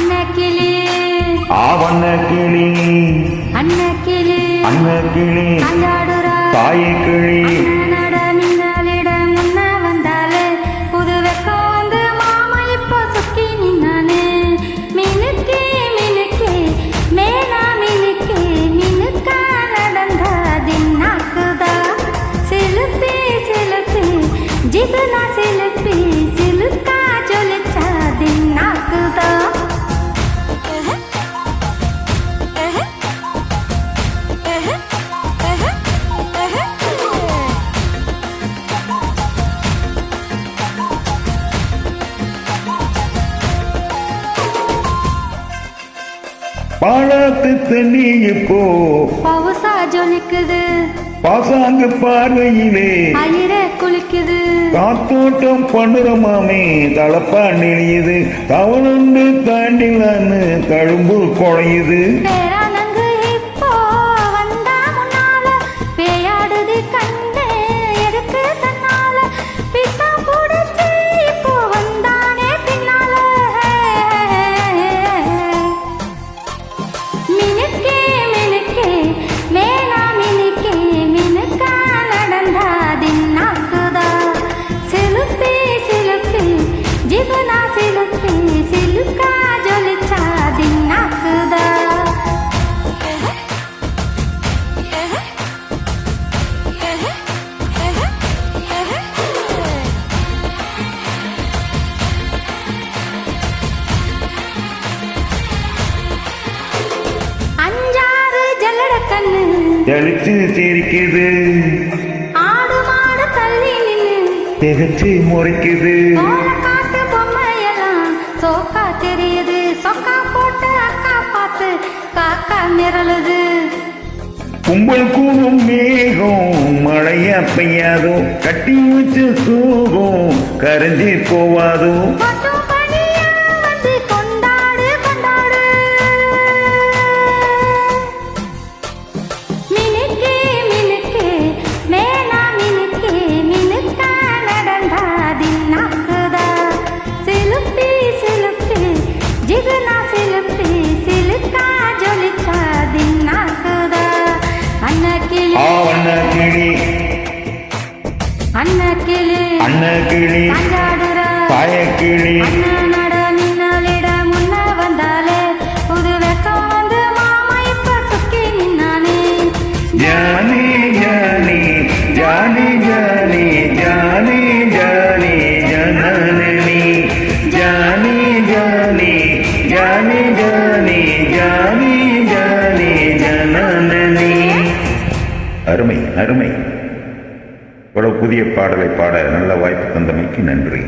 அன்ன கிளி ஆவண்ண கிளி அன்ன கிளி அண்ண கிளி அஞ்சாடுறா தாயை கிளி நட மின்னலிட பாலாத்து தண்ணி இப்போ. பவுசா ஜொலிக்குது. பாசாங்கு பார்வையிலே. அயிர குளிக்குது. காத்தோட்டம் பண்ணுறமாமே தலப்பா நெளியுது தவளண்டு தாண்டிலான்னு தழும்பு குழையுது. தெளிச்சு சிரிக்குது. திகச்சு முறைக்குது. சோக்கா தெரியுது. சொக்கா போட்டு அக்கா பார்த்து காக்கா மிரளுது. கும்பல் கூடும் மேகம் மழையா பெய்யாதோ கட்டி வச்சு சூகம் கரைஞ்சி போவாதோ. ஜிகுனா சிலுப்பி சிலுக்கா ஜொலிச்சா தின்னாக்குதா? அன்ன கிளி ஆவண்ண கிளி அன்ன கிளி அண்ண கிளி அஞ்சாடுறா பாய கிளி நின்னானே. ஜானி ஜானி அருமை இவ்வளவு புதிய பாடலை பாட நல்ல வாய்ப்பு தந்தமைக்கு நன்றி.